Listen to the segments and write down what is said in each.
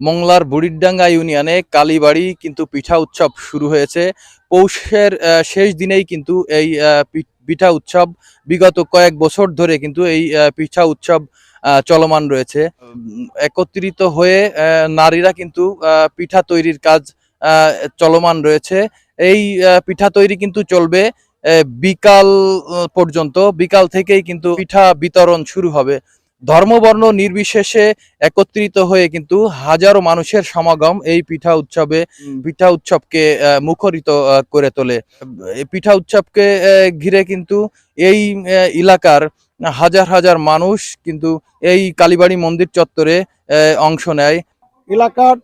মংলার বুড়িরডাঙ্গা ইউনিয়নে কালীবাড়ি কিন্তু পিঠা উৎসব শুরু হয়েছে। পৌষের শেষ দিনেই কিন্তু এই পিঠা উৎসব বিগত কয়েক বছর ধরে কিন্তু এই পিঠা উৎসব চলমান রয়েছে। একত্রিত হয়ে নারীরা কিন্তু পিঠা তৈরির কাজ চলমান রয়েছে। এই পিঠা তৈরি কিন্তু চলবে বিকাল পর্যন্ত। বিকাল থেকেই কিন্তু পিঠা বিতরণ শুরু হবে। ধর্মবর্ণ নির্বিশেষে একত্রিত হয়ে কিন্তু হাজারো মানুষের সমাগম এই পিঠা উৎসবে পিঠা উৎসবকে মুখরিত করে তোলে। এই পিঠা উৎসবকে ঘিরে কিন্তু এই এলাকার হাজার হাজার মানুষ কিন্তু এই কালীবাড়ি মন্দির চত্বরে অংশ নেয়। এলাকার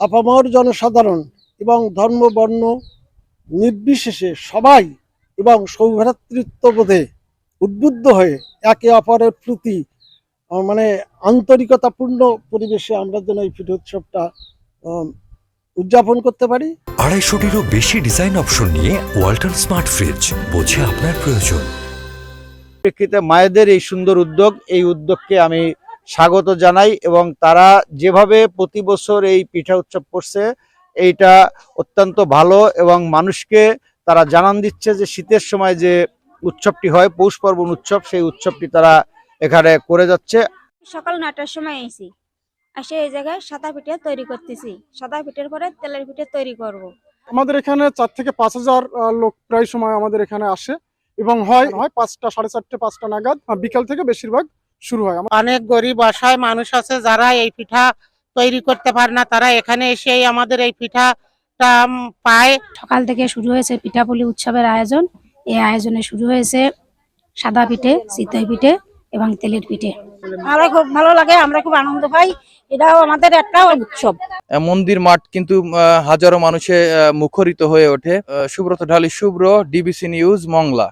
আপামর জনসাধারণ এবং ধর্মবর্ণ নির্বিশেষে সবাই এবং সৌভ্রাতৃত্ববোধে উদ্বুদ্ধ হয়ে একে অপরের প্রতি মানে আন্তরিকতাপূর্ণ পরিবেশে আমরা যেন এই পিঠ উৎসবটা উদযাপন করতে পারি। আড়াইশোটিরও বেশি ডিজাইন অপশন নিয়ে ওয়ালটন স্মার্ট ফ্রিজ বোঝে আপনার প্রয়োজন। প্রেক্ষিতে মায়েদের এই সুন্দর উদ্যোগ এই উদ্যোগকে আমি স্বাগত জানাই এবং তারা যেভাবে প্রতি বছর এই পিঠা উৎসব করছে এইটা অত্যন্ত ভালো এবং মানুষকে তারা জানান দিচ্ছে যে শীতের সময় যে উৎসবটি হয় পৌষ পার্বণ উৎসব সেই উৎসবটি তারা এখানে করে যাচ্ছে। সকাল নয়টার সময় এসি এসে এই জায়গায় সাদা পিঠে তৈরি করতেছি। সাদা পিঠের পরে তেলের পিঠে তৈরি করব। আমাদের এখানে চার থেকে পাঁচ হাজার লোক প্রায় সময় আমাদের এখানে আসে এবং হয় হয় পাঁচটা সাড়ে চারটে পাঁচটা নাগাদ বিকাল থেকে বেশিরভাগ শুরু হয়। অনেক গরিব অসহায় মানুষ আছে যারা এই পিঠা তৈরি করতে পারে না। তারা এখানে এসেই আমাদের এই পিঠাটা পায়। সকাল থেকে শুরু হয়েছে পিঠাপুলি উৎসবের আয়োজন। এই আয়োজনে শুরু হয়েছে সাদা পিঠে চিতই পিঠে এবং তেলের পিঠে। আমরা খুব ভালো লাগে আমরা খুব আনন্দ পাই। এটাও আমাদের একটা উৎসব। আহ, মন্দির মাঠ কিন্তু আহ, হাজারো মানুষে আহ, মুখরিত হয়ে ওঠে। আহ, সুব্রত ঢালি শুভ্র ডিবিসি নিউজ মংলা।